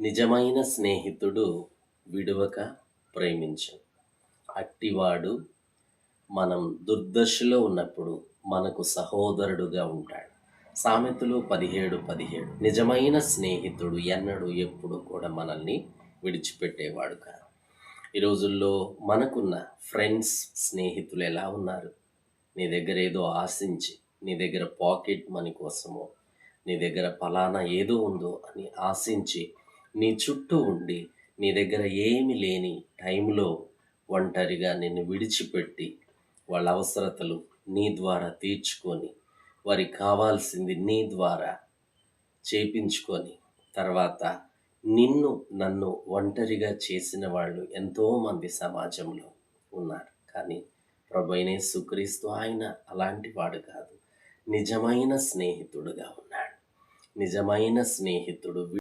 నిజమైన స్నేహితుడు విడువక ప్రేమించు. అట్టివాడు మనం దుర్దశలో ఉన్నప్పుడు మనకు సహోదరుడుగా ఉంటాడు. సామెతలు పదిహేడు పదిహేడు. నిజమైన స్నేహితుడు ఎన్నడూ ఎప్పుడు కూడా మనల్ని విడిచిపెట్టేవాడు కాదు. ఈ రోజుల్లో మనకున్న ఫ్రెండ్స్ స్నేహితులు ఎలా ఉన్నారు? నీ దగ్గర ఏదో ఆశించి నీ దగ్గర పాకెట్ మనీ కోసమో నీ దగ్గర ఫలానా ఏదో ఉందో అని ఆశించి నీ చుట్టూ ఉండి నీ దగ్గర ఏమి లేని టైంలో ఒంటరిగా నిన్ను విడిచిపెట్టి వాళ్ళ అవసరతలు నీ ద్వారా తీర్చుకొని వారికి కావాల్సింది నీ ద్వారా చేపించుకొని తర్వాత నిన్ను నన్ను ఒంటరిగా చేసిన వాళ్ళు ఎంతోమంది సమాజంలో ఉన్నారు. కానీ ప్రభు సుక్రీస్తు ఆయన అలాంటి వాడు కాదు. నిజమైన స్నేహితుడుగా ఉన్నాడు. నిజమైన స్నేహితుడు